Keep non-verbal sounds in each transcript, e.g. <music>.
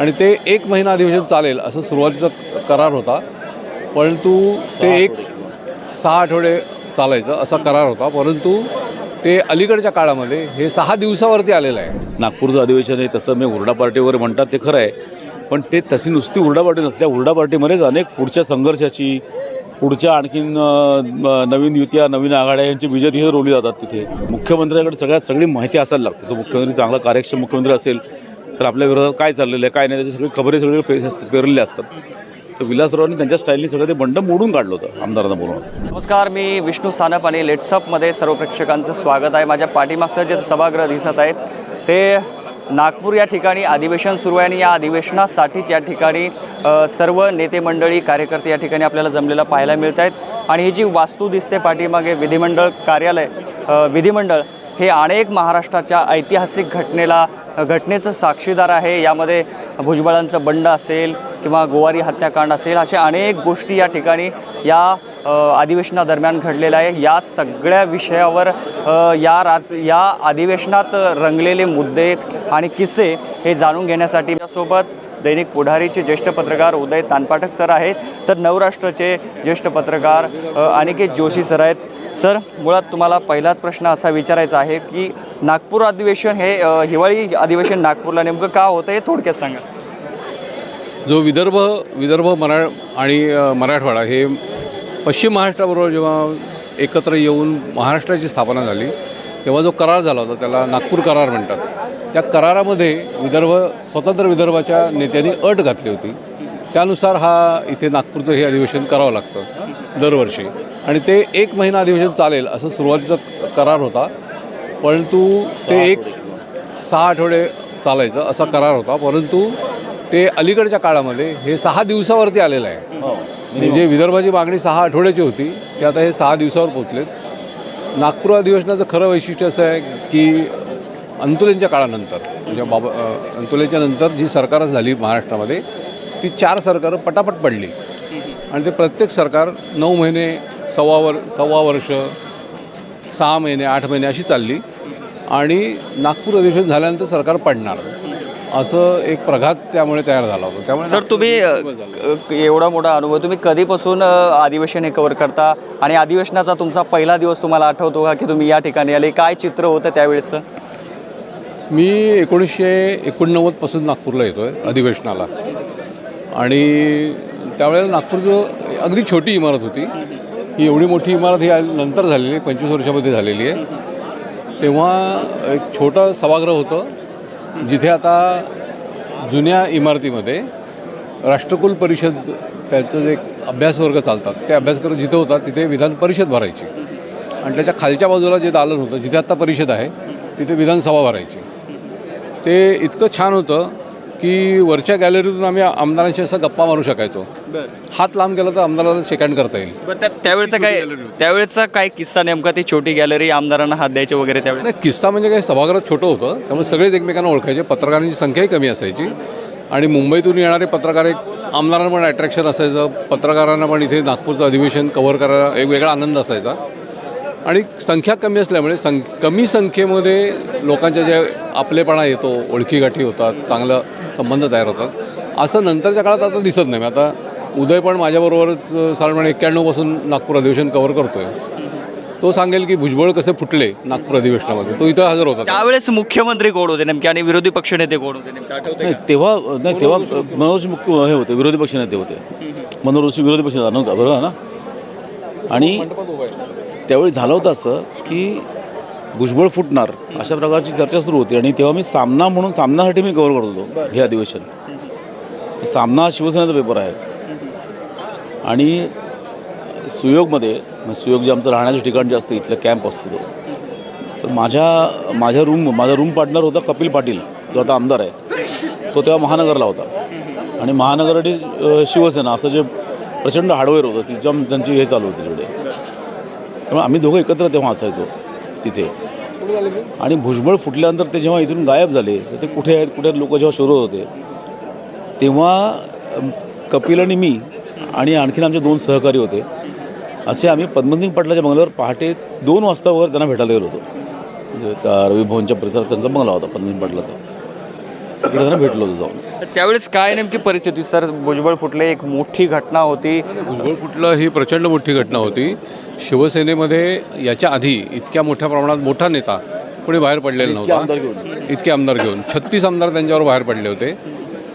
आणि ते एक महिना अधिवेशन चालेल असं सुरुवातीचा करार होता. परंतु ते एक सहा आठवडे चालायचं असा करार होता. परंतु ते अलीकडच्या काळामध्ये हे सहा दिवसावरती आलेलं आहे. नागपूरचं अधिवेशन आहे तसं मी हुरडापार्टी वगैरे म्हणतात ते खरं आहे. पण ते तशी नुसती हुरडा पार्टी नसते. त्या हुरडा पार्टीमध्येच अनेक पुढच्या संघर्षाची पुढच्या आणखीन नवीन युत्या नवीन आघाड्या यांची बीजं तिथे रोवली जातात तिथे. मुख्यमंत्र्याकडे सगळ्यात सगळी माहिती असायला लागते. तो मुख्यमंत्री चांगला कार्यक्षम मुख्यमंत्री असेल तर आपल्या विरोधात काय चाललेलं आहे काय नाही त्याची सगळी खबरी सगळी पे पेरलेले असतात. तर विलासरावांनी त्यांच्या स्टाईलनी सगळं ते बंड मोडून काढलं होतं आमदारांना बोलून नमस्कार मी विष्णू सानप आणि लेट्सअपमध्ये सर्व प्रेक्षकांचं स्वागत आहे. माझ्या पाठीमागचं जे सभागृह दिसत आहे ते नागपूर या ठिकाणी अधिवेशन सुरू आहे आणि या अधिवेशनासाठीच या ठिकाणी सर्व नेते मंडळी कार्यकर्ते या ठिकाणी आपल्याला जमलेला पाहायला मिळत आहेत. आणि ही जी वास्तू दिसते पाठीमागे विधिमंडळ कार्यालय विधिमंडळ हे अनेक महाराष्ट्राच्या ऐतिहासिक घटनेला घटनेचं साक्षीदार आहे यामध्ये भुजबळांचं बंड असेल किंवा गोवारी हत्याकांड असेल अशा अनेक गोष्टी या ठिकाणी या अधिवेशनादरम्यान घडलेल्या आहे. या सगळ्या विषयावर या राज या अधिवेशनात रंगलेले मुद्दे आणि किस्से हे जाणून घेण्यासाठी सोबत दैनिक पुढारीचे ज्येष्ठ पत्रकार उदय तानपाठक सर आहेत. तर नवराष्ट्राचे ज्येष्ठ पत्रकार अनिकेत जोशी सर आहेत. सर मुळात तुम्हाला पहिलाच प्रश्न असा विचारायचा आहे की नागपूर अधिवेशन हे हिवाळी अधिवेशन नागपूरला नेमकं का होतं हे थोडक्यात सांगा. जो विदर्भ विदर्भ मरा आणि मराठवाडा हे पश्चिम महाराष्ट्राबरोबर जेव्हा एकत्र येऊन महाराष्ट्राची स्थापना झाली तेव्हा जो करार झाला होता त्याला नागपूर करार म्हणतात. त्या करारामध्ये विदर्भ स्वतंत्र विदर्भाच्या नेत्यांनी अट घातली होती. त्यानुसार हा इथे नागपूरचं हे अधिवेशन करावं लागतं दरवर्षी. आणि ते एक महिना अधिवेशन चालेल असं सुरुवातीचा करार होता. परंतु ते एक सहा आठवडे चालायचं असा करार होता. परंतु ते अलीकडच्या काळामध्ये हे सहा दिवसावरती आलेलं आहे. म्हणजे विदर्भाची मागणी सहा आठवड्याची होती ते आता हे सहा दिवसावर पोचलेत नागपूर अधिवेशनाचं खरं वैशिष्ट्य असं आहे की अंतुलेंच्या काळानंतर म्हणजे बाबा अंतुलेच्या नंतर जी सरकारं झाली महाराष्ट्रामध्ये ती चार सरकारं पटापट पडली. आणि ते प्रत्येक सरकार नऊ महिने सव्वा वर सव्वा वर्ष सहा महिने आठ महिने अशी चालली. आणि नागपूर अधिवेशन झाल्यानंतर सरकार पडणार. असं एक प्रघात त्यामुळे तयार झाला होता. त्यामुळे सर तुम्ही एवढा मोठा अनुभव तुम्ही कधीपासून अधिवेशन हे कव्हर करता? आणि अधिवेशनाचा तुमचा पहिला दिवस तुम्हाला आठवतो का की तुम्ही या ठिकाणी आले? काय चित्र होतं त्यावेळेसचं? मी एकोणीसशे एकोणनव्वदपासून नागपूरला येतो आहे अधिवेशनाला. आणि त्यावेळेला नागपूर जो अगदी छोटी इमारत होती ही एवढी मोठी इमारत ही नंतर झालेली आहे पंचवीस वर्षामध्ये झालेली आहे. तेव्हा एक छोटं सभागृह होतं जिथे आता जुन्या इमारतीमध्ये राष्ट्रकुल परिषद त्याचं जे अभ्यासवर्ग चालतात ते अभ्यासक्रम जिथे होतात तिथे विधान परिषद भरायची. आणि त्याच्या खालच्या बाजूला जे दालन होतं जिथे आत्ता परिषद आहे तिथे विधानसभा भरायची. ते इतकं छान होतं की वरच्या गॅलरीतून आम्ही आमदारांशी असं गप्पा मारू शकायचो. हात लांब गेला तर आमदाराला शेकँड करता येईल. त्यावेळेचा काय त्यावेळेचा काय किस्सा नेमका? ती छोटी गॅलरी आमदारांना हात द्यायचे वगैरे त्यावेळेस? नाही किस्सा म्हणजे काय सभागृह छोटं होतं. त्यामुळे सगळेच एकमेकांना ओळखायचे. पत्रकारांची संख्याही कमी असायची. आणि मुंबईतून येणारे पत्रकार एक आमदारांना पण अट्रॅक्शन असायचं. पत्रकारांना पण इथे नागपूरचं अधिवेशन कव्हर करायला एक वेगळा आनंद असायचा. आणि संख्या कमी असल्यामुळे सं कमी संख्येमध्ये लोकांच्या जे आपलेपणा येतो ओळखीगाठी होतात चांगलं संबंध तयार होतात असं नंतरच्या काळात आता दिसत नाही. आता उदय पण माझ्याबरोबरच साधारणपणे एक्क्याण्णवपासून नागपूर अधिवेशन कव्हर करतो आहे तो सांगेल की भुजबळ कसे फुटले नागपूर अधिवेशनामध्ये? तो इथं हजर होता. त्यावेळेस मुख्यमंत्री कोण होते नेमके आणि विरोधी पक्षनेते कोण होते नेमके? आठवते नाही तेव्हा नाही तेव्हा मनोज मुख्य हे होते विरोधी पक्षनेते होते. मनोज विरोधी पक्ष नव्हता बरोबर ना? आणि त्यावेळी झालं होतं असं की भुजबळ फुटणार अशा प्रकारची चर्चा सुरू होती. आणि तेव्हा मी सामना म्हणून सामनासाठी मी कव्हर करत होतो हे अधिवेशन. तर सामना हा शिवसेनेचा पेपर आहे. आणि सुयोगमध्ये म्हणजे सुयोग जे आमचं राहण्याचं ठिकाण जे असतं इथलं कॅम्प असतो तो. तर माझ्या माझ्या रूम माझा रूम पार्टनर होता कपिल पाटील जो आता आमदार आहे. तो तेव्हा महानगरला होता. आणि महानगर शिवसेना असं जे प्रचंड हार्डवेअर होतं तिच्या त्यांची हे चालू होती तिकडे. त्यामुळे आम्ही दोघं एकत्र तेव्हा असायचो तिथे. आणि भुजबळ फुटल्यानंतर ते जेव्हा इथून गायब झाले तर ते कुठे आहेत कुठे लोक जेव्हा शोधत होते तेव्हा कपिल आणि मी आणि आणखीन आमचे दोन सहकारी होते. असे आम्ही पद्मसिंग पाटलाच्या बंगल्यावर पहाटे दोन वाजता वगैरे त्यांना भेटायला गेलो होतो. म्हणजे, रवी भवनच्या परिसरात त्यांचा बंगला होता पद्मसिंग पाटलाचा. तिकडे त्यांना भेटलो होतो जाऊन. त्यावेळेस काय नेमकी परिस्थिती? सर भुजबळ फुटले एक मोठी घटना होती. भुजबळ फुटलं ही प्रचंड मोठी घटना होती. शिवसेनेमध्ये याच्या आधी इतक्या मोठ्या प्रमाणात मोठा नेता कोणी बाहेर पडलेला नव्हता. घेऊन. इतके आमदार घेऊन. छत्तीस आमदार त्यांच्यावर बाहेर पडले होते.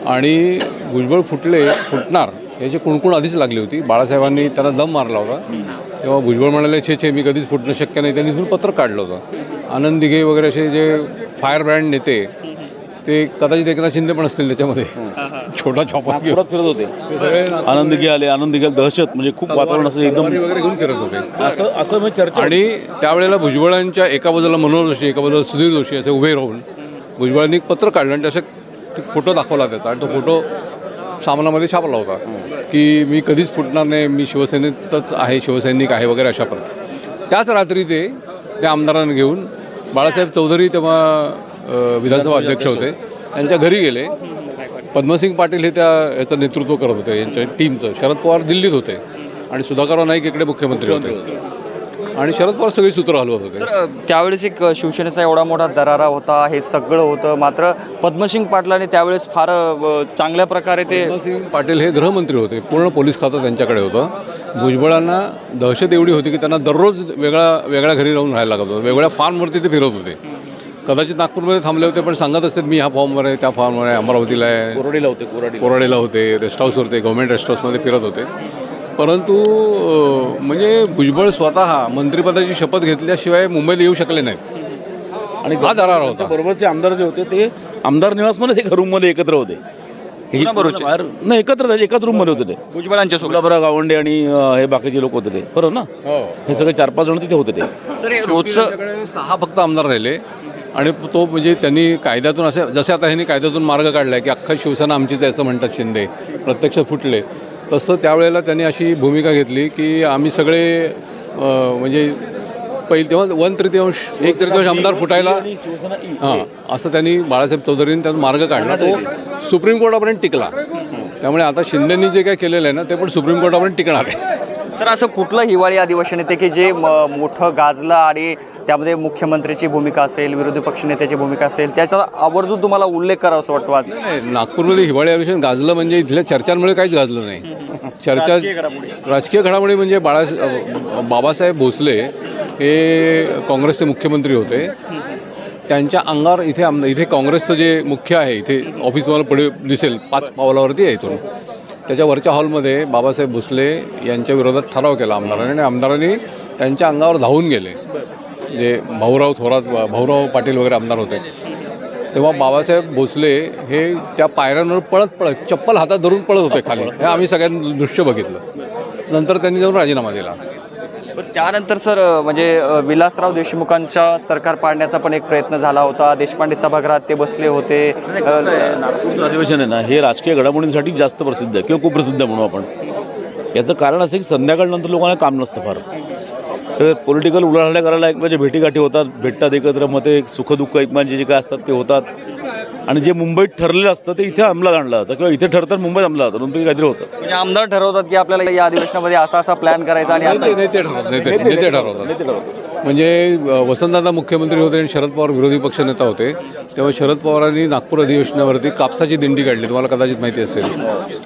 आणि भुजबळ फुटले फुटणार याची कुणकुण आधीच लागली होती. बाळासाहेबांनी त्यांना दम मारला होता. तेव्हा भुजबळ म्हणाले छे छे मी कधीच फुटणं शक्य नाही. त्यांनी इथून पत्र काढलं होतं. आनंद दिघे वगैरे असे जे फायर ब्रँड नेते ते कदाचित एकनाथ शिंदे पण असतील त्याच्यामध्ये. छोटा घेऊन नागपुरात फिरत होते. आनंद घे आले आनंद घे दहशत म्हणजे खूप वातावरण असं एकदम वगैरे घेऊन फिरत होते. असं असं म्हणजे चर्चा आणि त्यावेळेला भुजबळांच्या एका बाजूला मनोहर जोशी एका बाजूला सुधीर जोशी असे उभे राहून भुजबळांनी एक पत्र काढलं आणि त्याचा फोटो दाखवला त्याचा. आणि तो फोटो सामनामध्ये छापला होता की मी कधीच फुटणार नाही मी शिवसेनेतच आहे शिवसैनिक आहे वगैरे अशा पण त्याच रात्री ते त्या आमदारांना घेऊन बाळासाहेब चौधरी तेव्हा विधानसभा अध्यक्ष होते. त्यांच्या घरी गेले. पद्मसिंग पाटील हे त्या याचं नेतृत्व करत होते यांच्या टीमचं. शरद पवार दिल्लीत होते आणि सुधाकरराव नाईक इकडे मुख्यमंत्री होते. आणि शरद पवार सगळी सूत्र हलवत होते. त्यावेळेस एक शिवसेनेचा एवढा मोठा दरारा होता हे सगळं होतं. मात्र पद्मसिंग पाटलांनी त्यावेळेस फार चांगल्या प्रकारे ते पद्मसिंग पाटील हे गृहमंत्री होते. पूर्ण पोलीस खातं त्यांच्याकडे होतं. भुजबळांना दहशत एवढी होती की त्यांना दररोज वेगळा वेगळ्या घरी राहून राहायला लागत होतं. वेगळ्या फार्मवरती ते फिरत होते. कदाचित नागपूरमध्ये थांबले होते पण सांगत असतात मी ह्या फॉर्मवर आहे त्या फॉर्मवर आहे अमरावतीला आहे. कोरडीला होते कोरडी कोराडेला होते रेस्ट हाऊसवर होते गव्हर्मेंट रेस्ट हाऊसमध्ये फिरत होते. परंतु म्हणजे भुजबळ स्वतः मंत्रिपदाची शपथ घेतल्याशिवाय मुंबईला येऊ शकले नाहीत. आणि हा दरारा होता. बरोबरचे आमदार जे होते ते आमदार निवासमध्येच एका रूममध्ये एकत्र होते. हे? बाहेर नाही एकत्र त्याचे एकाच रूममध्ये होते ते. भुजबळांच्या सोबत. गुलाबराव गावंडे आणि अं, हे बाकीचे लोक होते ते. बरोबर ना? हो. हे सगळे चार पाच जण तिथे होते ते. हे रोजचं त्यांच्याकडे सहा फक्त आमदार राहिले. आणि तो म्हणजे त्यांनी कायद्यातून असे जसे आता ह्यांनी कायद्यातून मार्ग काढला आहे की अख्खा शिवसेना आमचीच आहे असं म्हणतात शिंदे. प्रत्यक्ष फुटले. तसं त्यावेळेला त्यांनी अशी भूमिका घेतली की आम्ही सगळे म्हणजे पहिले तेव्हा वन तृतीयांश एक तृतीयांश आमदार फुटायला हां असं त्यांनी बाळासाहेब चौधरींनी त्यात मार्ग काढला. तो सुप्रीम कोर्टापर्यंत टिकला. त्यामुळे आता शिंदेनी जे काय केलेलं आहे ना ते पण सुप्रीम कोर्टापर्यंत टिकणार आहे. सर असं कुठलं हिवाळी अधिवेशन येते की जे म- मोठं गाजलं आणि त्यामध्ये मुख्यमंत्र्याची भूमिका असेल विरोधी पक्षनेत्याची भूमिका असेल त्याचा आवर्जून तुम्हाला उल्लेख करावा असं वाटतो आज? नागपूरमध्ये हिवाळी अधिवेशन गाजलं म्हणजे इथल्या चर्चांमुळे काहीच गाजलं नाही. चर्चा राजकीय घडामोडी. म्हणजे बाळा बाबासाहेब भोसले हे काँग्रेसचे मुख्यमंत्री होते. त्यांच्या अंगावर इथे आमदार इथे काँग्रेसचं जे मुख्य आहे इथे ऑफिस तुम्हाला पुढे दिसेल पाच पावलावरती आहे इथून. त्याच्या वरच्या हॉलमध्ये बाबासाहेब भोसले यांच्या विरोधात ठराव केला आमदारांनी आणि आमदारांनी त्यांच्या अंगावर धावून गेले. जे भाऊराव थोरात भाऊराव पाटील वगैरे आमदार होते. तेव्हा बाबासाहेब भोसले हे त्या पायऱ्यांवर पळत पळत चप्पल हातात धरून पळत होते खाली. हे आम्ही सगळ्यांनी दृश्य बघितलं. नंतर त्यांनी जाऊन राजीनामा दिला. त्यानंतर सर म्हणजे विलासराव देशमुखांच्या सरकार पाडण्याचा पण एक प्रयत्न झाला होता. देशपांडे सभागृहात ते बसले होते. नागपूरचं अधिवेशन आहे ना हे राजकीय घडामोडींसाठी जास्त प्रसिद्ध आहे किंवा खूप प्रसिद्ध म्हणू आपण. याचं कारण असं की संध्याकाळनंतर लोकांना काम नसतं फार. तर पॉलिटिकल उलाढाल्या करायला एकमेकांच्या भेटीगाठी होतात भेटतात एकत्र मग ते सुखदुःख एकमेकांचे जे काय असतात ते होतात. आणि जे मुंबईत ठरलेलं असतं ते इथे अंमलात आणलं जातं किंवा इथे ठरतं मुंबईत अंमलात जातं. दोनपैकी काहीतरी होतं. म्हणजे आमदार ठरवतात की आपल्याला या अधिवेशनामध्ये असा असा प्लॅन करायचा आणि असं. नेते ठरवतात नेते नेते ठरवतात. नेते ठरवतात. म्हणजे अ, वसंतदादा मुख्यमंत्री होते आणि शरद पवार विरोधी पक्षनेता होते. तेव्हा शरद पवारांनी नागपूर अधिवेशनावरती कापसाची दिंडी काढली. तुम्हाला कदाचित माहिती असेल.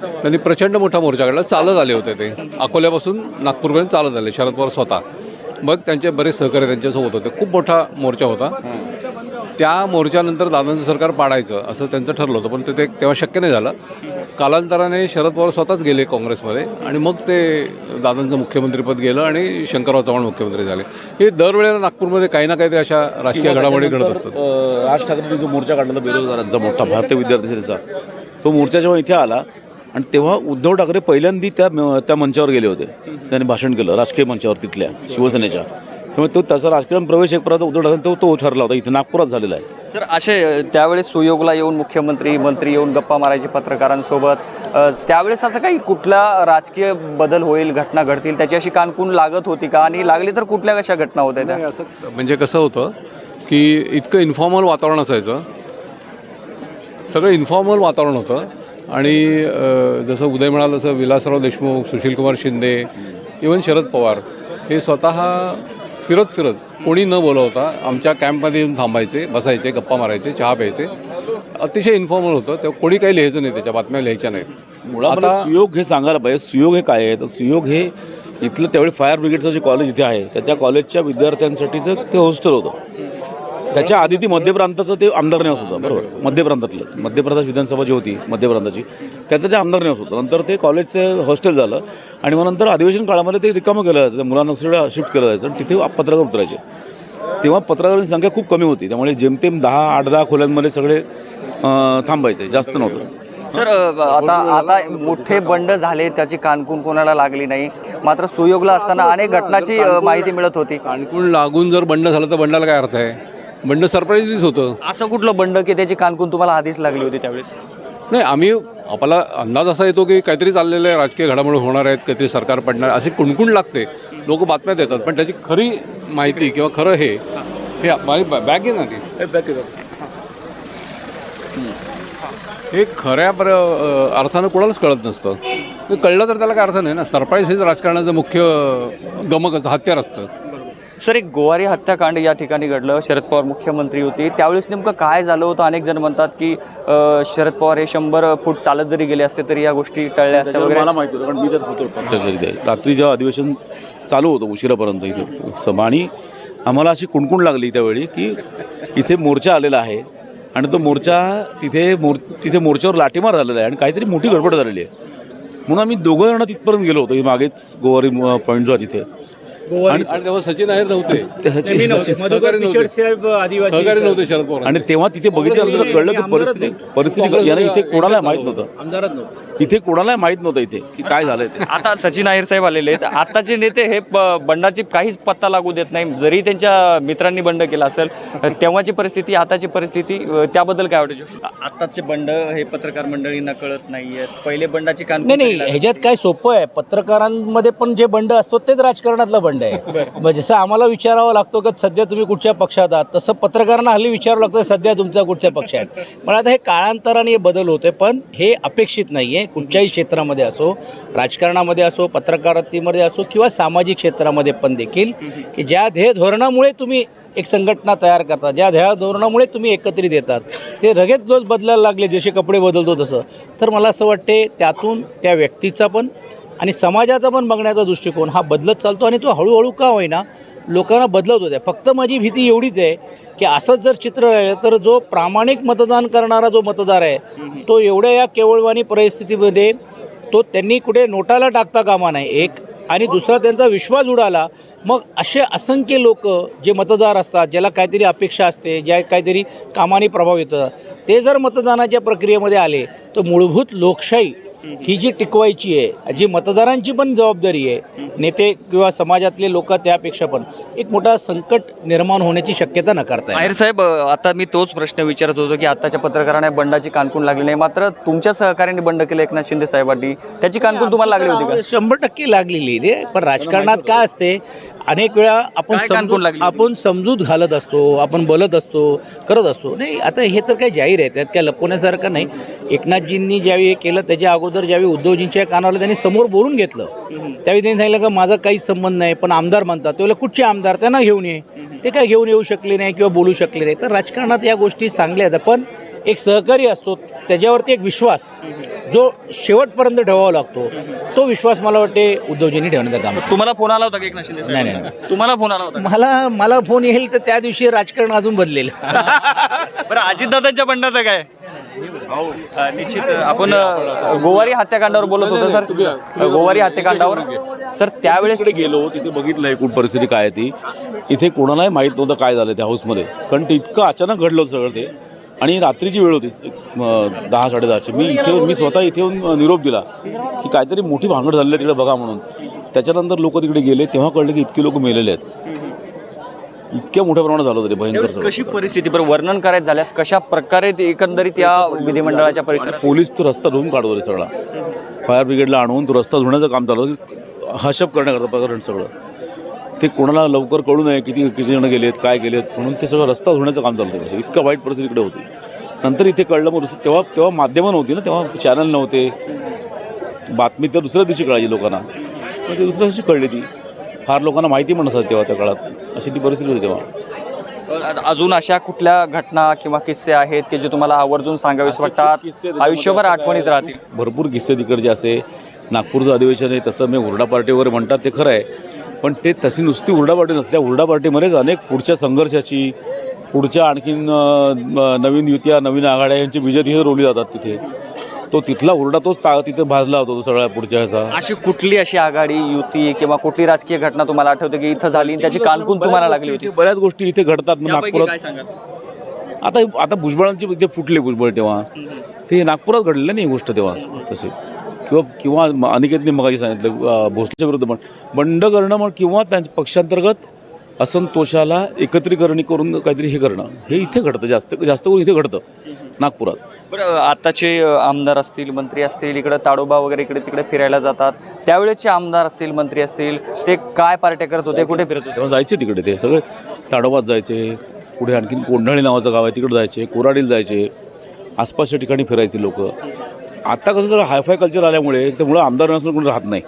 त्यांनी प्रचंड मोठा मोर्चा काढला. चालत आले होते ते. अकोल्यापासून नागपूरपर्यंत चालत आले. शरद पवार स्वतः. मग त्यांचे बरेच सहकारी त्यांच्यासोबत होते. खूप मोठा मोर्चा होता. त्या मोर्चानंतर दादांचं सरकार पाडायचं असं त्यांचं ठरलं होतं. पण ते ते तेव्हा शक्य नाही झालं. कालांतराने शरद पवार स्वतःच गेले काँग्रेसमध्ये आणि मग ते दादांचं मुख्यमंत्रीपद गेलं आणि शंकरराव चव्हाण मुख्यमंत्री झाले. हे दरवेळेला नागपूरमध्ये काही ना काहीतरी अशा राजकीय घडामोडी घडत असतात. राज ठाकरेंनी जो मोर्चा काढला बेरोजगारांचा मोठा भारतीय विद्यार्थी सेनेचा. तो मोर्चा जेव्हा इथे आला आणि तेव्हा उद्धव ठाकरे पहिल्यांदी त्या म- त्या मंचावर गेले होते. त्यांनी भाषण केलं राजकीय मंचावर तिथल्या शिवसेनेच्या. त्यामुळे तो त्याचा राजकारण प्रवेश एक प्रकारचा उद्धव ठाकरे तो तो ठरला होता. इथे नागपुरात झालेला आहे. तर असे त्यावेळेस सुयोगला येऊन मुख्यमंत्री मंत्री येऊन गप्पा मारायचे पत्रकारांसोबत त्यावेळेस असं काही कुठला राजकीय बदल होईल घटना घडतील त्याची अशी कानकून लागत होती का? आणि लागली तर कुठल्या कशा घटना होत्या त्या? असं म्हणजे कसं होतं की इतकं इन्फॉर्मल वातावरण असायचं. सगळं इन्फॉर्मल वातावरण होतं. आणि जसं उदय म्हणाल तसं विलासराव देशमुख सुशीलकुमार शिंदे इवन शरद पवार हे स्वतः फिरत फिरत कोणी न बोलवता आमच्या कॅम्पमध्ये येऊन थांबायचे बसायचे गप्पा मारायचे चहा प्यायचे. अतिशय इन्फॉर्मल होतं. तेव्हा कोणी काही लिहायचं नाही त्याच्या बातम्या लिहायच्या नाहीत. आता- सुयोग हे सांगायला पाहिजे. सुयोग हे काय आहे? तर सुयोग हे इथलं त्यावेळी फायर ब्रिगेडचं जे कॉलेज इथे आहे तर त्या कॉलेजच्या विद्यार्थ्यांसाठीचं ते हॉस्टेल होतं. त्याच्या आधी ती मध्य प्रांताचं ते आमदार निवास होतं बरोबर. मध्य प्रांतातलं मध्य प्रदेश विधानसभा जी होती मध्य प्रांताची त्याचं ते आमदार निवास होतं. नंतर ते कॉलेजचं हॉस्टेल झालं आणि मग नंतर अधिवेशन काळामध्ये ते रिकामं केलं जायचं त्या मुलांना सगळं शिफ्ट केलं जायचं आणि तिथे पत्रकार उतरायचे. तेव्हा पत्रकारांची संख्या खूप कमी होती. त्यामुळे जेमतेम दहा आठ दहा खोल्यांमध्ये सगळे थांबायचे जास्त नव्हतं. सर आता आता मोठे बंड झाले त्याची कानकून कोणाला लागली नाही. मात्र सुयोगला असताना अनेक घटनाची माहिती मिळत होती. कानकून लागून जर बंड झालं तर बंडाला काय अर्थ आहे? बंड सरप्राईजलीच होतं. असं कुठलं बंड की त्याची कानकून तुम्हाला आधीच लागली होती त्यावेळेस? नाही आम्ही आपला अंदाज असा येतो की काहीतरी चाललेलं आहे राजकीय घडामोडी होणार आहेत काहीतरी सरकार पडणार असे कुणकुण लागते. लोक बातम्या देतात पण त्याची खरी माहिती किंवा खरं हे हे माझी बॅग आहे ना ती? हे खऱ्या पर अर्थानं कोणालाच कळत नसतं. ते कळलं तर त्याला काय अर्थ नाही ना? सरप्राईज हेच राजकारणाचं मुख्य गमक असतं हत्यार असतं. सर एक गोवारी हत्याकांड या ठिकाणी घडलं. शरद पवार मुख्यमंत्री होते. त्यावेळेस नेमकं काय झालं होतं? अनेक जण म्हणतात की अ, शरद पवार हे शंभर फूट चालत जरी गेले असते तरी या गोष्टी टळल्या असत्या त्याच्यावर वगैरे. मला माहिती होतं कारण मी त्यात होतो. प्रत्यक्ष तिथे रात्री जेव्हा अधिवेशन चालू होतं उशिरापर्यंत इथे सभा आणि आम्हाला अशी कुणकुण लागली त्यावेळी की इथे मोर्चा आलेला आहे आणि तो मोर्चा तिथे मोर तिथे मोर्चावर लाठीमार झालेला आहे आणि काहीतरी मोठी गडबड झालेली आहे. म्हणून आम्ही दोघं जण तिथपर्यंत गेलो होतो ही मागेच गोवारी पॉईंट जो आहे तिथे. आणि तेव्हा सचिन नव्हते. सहकारी नव्हते. सहकारी नव्हते शरद पवार. आणि तेव्हा तिथे बघितल्यानंतर कळलं की परिस्थिती परिस्थिती याने इथे कोणाला माहीत नव्हतं. आमदारात नव्हतं. इथे कोणाला माहीत नव्हतं इथे की काय झालंय ते. आता सचिन अहिर साहेब आलेले आहेत. आताचे नेते हे ब- बंडाची काहीच पत्ता लागू देत नाही. जरी त्यांच्या मित्रांनी बंड केला असेल तेव्हाची परिस्थिती आताची परिस्थिती त्याबद्दल काय वाटतं आताचे बंड हे पत्रकार मंडळींना कळत नाहीयेत. पहिले बंडाची कान नाही नाही ह्याच्यात काय सोपं आहे. पत्रकारांमध्ये पण जे बंड असतो तेच राजकारणातला बंड आहे. मग जसं आम्हाला विचारावं लागतो की सध्या तुम्ही कुठच्या पक्षात आहात तसं पत्रकारांना हल्ली विचारावं लागतं सध्या तुमचा कुठच्या पक्षात. आहे पण आता हे काळांतराने हे बदल होते पण हे अपेक्षित नाही आहे कुठच्याही क्षेत्रामध्ये असो राजकारणामध्ये असो पत्रकारितेमध्ये असो किंवा सामाजिक क्षेत्रामध्ये पण देखील की ज्या ध्येय धोरणामुळे तुम्ही एक संघटना तयार करता ज्या ध्येय धोरणामुळे तुम्ही एकत्रित येतात ते रगेत रोज बदलायला लागले जसे कपडे बदलतो तसं. तर मला असं वाटते त्यातून त्या व्यक्तीचा पण आणि समाजाचा पण बघण्याचा दृष्टिकोन हा बदलत चालतो आणि तो हळूहळू का होईना लोकांना बदलत होत्या. फक्त माझी भीती एवढीच आहे की असंच जर चित्र राहिलं तर जो प्रामाणिक मतदान करणारा जो मतदार आहे तो एवढ्या या केवळवाणी परिस्थितीमध्ये तो त्यांनी कुठे नोटाला टाकता कामा नाही. एक आणि दुसरा त्यांचा विश्वास उडाला. मग असे असंख्य लोक जे मतदार असतात ज्याला काहीतरी अपेक्षा असते ज्या काहीतरी कामाने प्रभावित होतात ते जर मतदानाच्या प्रक्रियेमध्ये आले तर मूलभूत लोकशाही ही जी टिकवायची आहे जी मतदारांची पण जबाबदारी आहे नेते किंवा समाजातले लोक त्यापेक्षा पण एक मोठा संकट निर्माण होण्याची शक्यता नकारता. अहिर साहेब आता मी तोच प्रश्न विचारत होतो की आताच्या पत्रकारांना बंडाची कानकून लागली नाही. मात्र तुमच्या सहकार्याने बंड केलं एकनाथ शिंदे साहेबांनी. त्याची कानकून तुम्हाला लागली होती का? शंभर टक्के लागलेली रे. पण राजकारणात काय असते अनेक वेळा आपण काय? आपण समजूत घालत असतो आपण बोलत असतो करत असतो. नाही आता हे तर काही जाहीर आहे त्यात काय लपवण्यासारखं नाही. एकनाथजींनी ज्यावेळी हे केलं त्याच्या अगोदर ज्यावेळी उद्धवजींच्या कानाला त्यांनी समोर बोलून घेतलं त्यावेळी त्यांनी सांगितलं का माझा काहीच संबंध नाही पण आमदार म्हणतात. त्यावेळेला कुठचे आमदार? त्यांना घेऊन ये. ते काय घेऊन येऊ शकले नाही किंवा बोलू शकले नाही. तर राजकारणात या गोष्टी चांगल्या आहेत पण एक सहकारी असतो त्याच्यावरती एक विश्वास जो शेवटपर्यंत ठेवावा लागतो तो विश्वास मला वाटते उद्धवजींनी ठेवण्याचं काम. तुम्हाला फोन आला होता की एकनाथ शिंदे नाही, नाही, तुम्हाला फोन आला होता मला मला फोन येईल तर त्या दिवशी राजकारण अजून बदलेल? <laughs> बरं अजितदादांच्या बंडाचं काय? निश्चित आपण गोवारी हत्याकांडावर बोलत होतो सर. गोवारी हत्याकांडावर. सर त्यावेळेस गेलो तिथे बघितलं एकूण परिस्थिती काय ती. इथे कोणालाही माहीत नव्हतं काय झालं त्या हाऊसमध्ये. कारण ते इतकं अचानक घडलं होतं सगळं ते. आणि रात्रीची वेळ होती दहा साडेदहाची. मी इथे मी स्वतः इथे येऊन निरोप दिला की काहीतरी मोठी भांगड झालेली आहे तिकडे बघा म्हणून. त्याच्यानंतर लोक तिकडे गेले तेव्हा कळलं की इतकी लोक मेलेले आहेत. इतक्या मोठ्या प्रमाणात झालं होतं भयंकर त्यावेळेस सगळं. कशी परिस्थिती? बरं वर्णन करायचं झाल्यास कशा प्रकारे ते एकंदरीत या विधिमंडळाच्या परिसरात पोलीस तो रस्ता धुवून काढतो रे सगळा. फायर ब्रिगेडला आणून तो रस्ता धुण्याचं काम चालू होतं. हशप करण्याकरता प्रकरण सगळं. ते कोणाला लवकर कळू नये किती किती जण गेलेत काय गेलेत म्हणून ते सगळं रस्ता धुण्याचं काम चालतं तिकडचं. इतकं वाईट परिस्थिती इकडे होती. नंतर इथे कळलं मग दुसरं- तेव्हा तेव्हा माध्यमं नव्हती ना तेव्हा चॅनल नव्हते. बातमी तर दुसऱ्या दिवशी कळायची लोकांना. मग ती दुसऱ्या दिवशी कळली ती. फार लोकांना माहिती पण नसत तेव्हा त्या काळात. अशी ती परिस्थिती होती तेव्हा. अजून अशा कुठल्या घटना किंवा किस्से आहेत की जे तुम्हाला आवर्जून सांगावेस वाटतात? आयुष्यभर आठवणीत राहतील. भरपूर किस्से तिकडचे असे. नागपूरचं अधिवेशन आहे तसं मी हुरडा पार्टी वगैरे म्हणतात ते खरं आहे. पण ते तशी नुसती हुरडा पार्टी नसते. त्या हुरडा पार्टीमध्येच अनेक पुढच्या संघर्षाची पुढच्या आणखीन नवीन युत्या नवीन आघाड्या यांची विजय तिथे रोवली जातात तिथे. तो तिथला हुरडा तोच ता तिथे भाजला होता तो सगळ्या पुढच्या ह्याचा. अशी कुठली अशी आघाडी युती किंवा कुठली राजकीय घटना तुम्हाला आठवते की इथं झाली आणि त्याची कानकून तुम्हाला लागली होती? बऱ्याच गोष्टी इथे घडतात मग त्यापैकी नागपुरात. काय सांगाल? आता आता भुजबळांचे इथे फुटले भुजबळ तेव्हा. ते नागपुरात घडले नाही ही गोष्ट तेव्हा तसे किंवा किंवा म- अनिकेतने मगाशी सांगितलं अं, भोसलेच्या विरुद्ध पण बंड करणं म्हण किंवा त्यांच्या पक्षांतर्गत असंतोषाला एकत्रीकरणी करून काहीतरी हे करणं हे इथे घडतं जास्त जास्त करून इथे घडतं नागपुरात. बरं आताचे अ, आमदार असतील मंत्री असतील इकडं ताडोबा वगैरे इकडे तिकडे फिरायला जातात. त्यावेळेचे आमदार असतील मंत्री असतील ते काय पार्ट्या करत होते कुठे फिरत होते? तेव्हा जायचे तिकडे ते सगळे ताडोबात जायचे पुढे आणखीन कोंढाळी नावाचं गाव आहे तिकडे जायचे कोराडीला जायचे आसपासच्या ठिकाणी फिरायचे लोक. आता कसं सगळं हायफाय कल्चर आल्यामुळे त्यामुळं आमदार नसणं कोणी राहत नाही.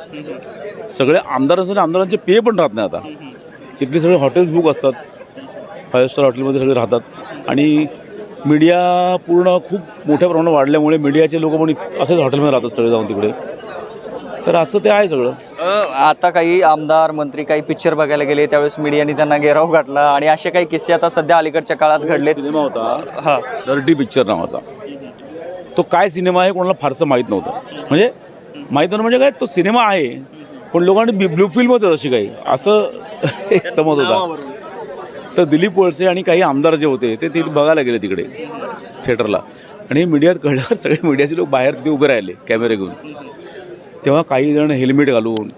सगळे आमदार आमदारांचे पे पण राहत नाही आता. इथले सगळे हॉटेल्स बुक असतात. फाईव्ह स्टार हॉटेलमध्ये सगळे राहतात. आणि मीडिया पूर्ण खूप मोठ्या प्रमाणात वाढल्यामुळे मीडियाचे लोक पण असेच हॉटेलमध्ये राहतात सगळे जाऊन तिकडे. तर असं ते आहे सगळं. आता काही आमदार मंत्री काही पिक्चर बघायला गेले त्यावेळेस मीडियाने त्यांना घेराव घातला आणि असे काही किस्से आता सध्या अलीकडच्या काळात घडलेत. सिनेमा होता. हा. डर्टी पिक्चर नावाचा. तो काय सिनेमा आहे कोणाला फारसं माहीत नव्हतं. म्हणजे माहीत नव्हतं म्हणजे काय तो सिनेमा आहे पण लोकांनी बी ब्लू फिल्मच आहे अशी काही. असं <laughs> एक समज होता. तर दिलीप वळसे आणि काही आमदार जे होते ते तिथे बघायला गेले तिकडे थिएटरला आणि मीडियात कळल्यावर <laughs> सगळे मीडियाचे लोक बाहेर तिथे उभे राहिले कॅमेरे घेऊन. तेव्हा काही जण हेल्मेट घालून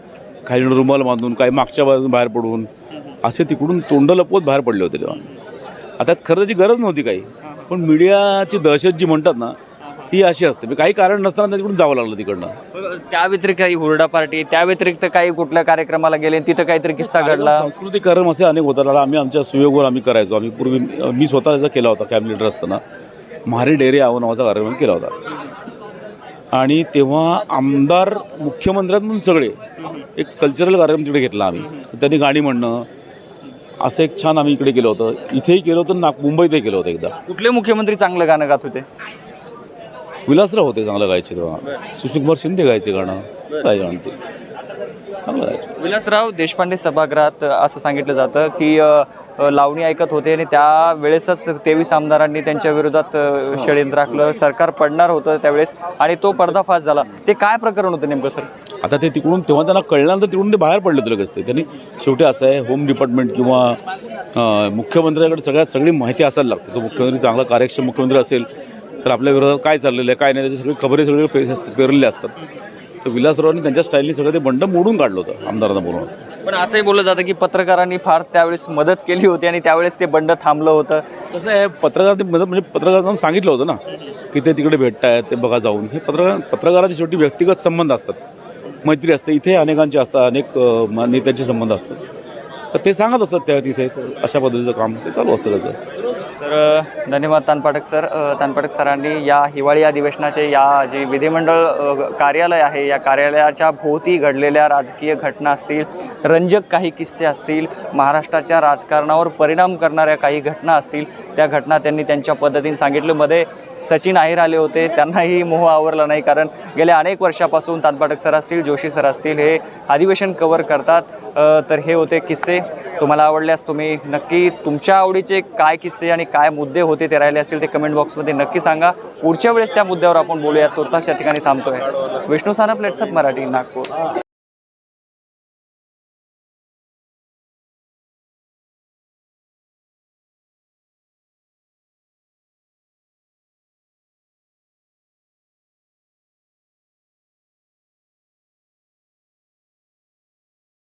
काही जण रुमाल बांधून काही मागच्या बाजून बाहेर पडून असे तिकडून तोंड लपवत बाहेर पडले होते तेव्हा. आता खरं त्याची गरज नव्हती काही. पण मीडियाची दहशत जी म्हणतात ना ती अशी असते. म्हणजे काही कारण नसताना तिकडून जावं लागलं तिकडनं. त्या व्यतिरिक्त काही हुरडा पार्टी त्या व्यतिरिक्त काही कुठल्या कार्यक्रमाला गेले तिथं काहीतरी किस्सा घडला? सांस्कृतिक कार्यक्रम असे अनेक होतात. आता आम्ही आमच्या सुयोगवर आम्ही करायचो. आम्ही पूर्वी मी स्वतः त्याचा केला होता लिडर असताना. म्हारी डेअरी आहो नावाचा कार्यक्रम केला होता. आणि तेव्हा आमदार मुख्यमंत्र्यांतून सगळे एक कल्चरल कार्यक्रम तिकडे घेतला आम्ही. त्यांनी गाणी म्हणणं. असं एक छान आम्ही इकडे केलं होतं. इथेही केलं होतं नाग मुंबईतही केलं होतं एकदा. कुठले मुख्यमंत्री चांगलं गाणं गात होते? विलासराव होते चांगलं गायचे तेव्हा. सुशीलकुमार शिंदे गायचे गाणं. काय गाणं ते? चांगलं गायचे. विलासराव देशपांडे सभागृहात असं सांगितलं जातं की लावणी ऐकत होते आणि त्या वेळेसच तेवीस आमदारांनी त्यांच्या विरोधात षडयंत्र आखलं. सरकार पडणार होतं त्यावेळेस आणि तो पर्दाफाश झाला. ते काय प्रकरण होतं नेमकं सर? आता ते तिकडून तेव्हा त्यांना कळल्यानंतर तिकडून ते बाहेर पडले होते लगेच ते. त्यांनी शेवटी असं आहे होम डिपार्टमेंट किंवा मुख्यमंत्र्याकडे सगळ्यात सगळी माहिती असायला लागते. तो मुख्यमंत्री चांगला कार्यक्षम मुख्यमंत्री असेल तर आपल्या विरोधात काय चाललेलं आहे काय नाही त्याची सगळी खबरी सगळे पे पेरलेले असतात. तर विलासरावांनी त्यांच्या स्टाईलनी सगळं ते बंड मोडून काढलं होतं आमदारांना बोलून असं. पण असंही बोललं जातं की पत्रकारांनी फार त्यावेळेस मदत केली होती आणि त्यावेळेस ते बंड थांबलं होतं. कसं आहे पत्रकार ते मदत म्हणजे पत्रकारांना सांगितलं होतं ना की ते तिकडे भेटत आहेत ते बघा जाऊन. हे पत्रकार पत्रकाराचे शेवटी व्यक्तिगत संबंध असतात. मैत्री असते इथे अनेकांचे असतात अनेक नेत्यांचे संबंध असतात. तर ते सांगत असतात त्या तिथे तर अशा पद्धतीचं काम ते चालू असतं त्याचं. तर धन्यवाद तानपाटक सर. तानपाटक सरांनी या हिवाळी अधिवेशनाचे या जे विधिमंडळ कार्यालय आहे या कार्यालयाच्या भोवती घडलेल्या राजकीय घटना असतील रंजक काही किस्से असतील महाराष्ट्राच्या राजकारणावर परिणाम करणाऱ्या काही घटना असतील त्या घटना त्यांनी त्यांच्या पद्धतीने सांगितलं. मध्ये सचिन आहेर आले होते त्यांनाही मोह आवरला नाही कारण गेल्या अनेक वर्षापासून तानपाटक सर असतील जोशी सर असतील हे अधिवेशन कवर करतात. तर हे होते किस्से. तुम्हाला आवडल्यास तुम्ही नक्की तुमच्या आवडीचे काय किस्से आणि काय मुद्दे होते ते राहिले असतील ते कमेंट बॉक्समध्ये नक्की सांगा. पुढच्या वेळेस त्या मुद्द्यावर आपण बोलूया तुर्तास या ठिकाणी थांबतोय. विष्णू सानप लेट्सअप मराठी नागपूर.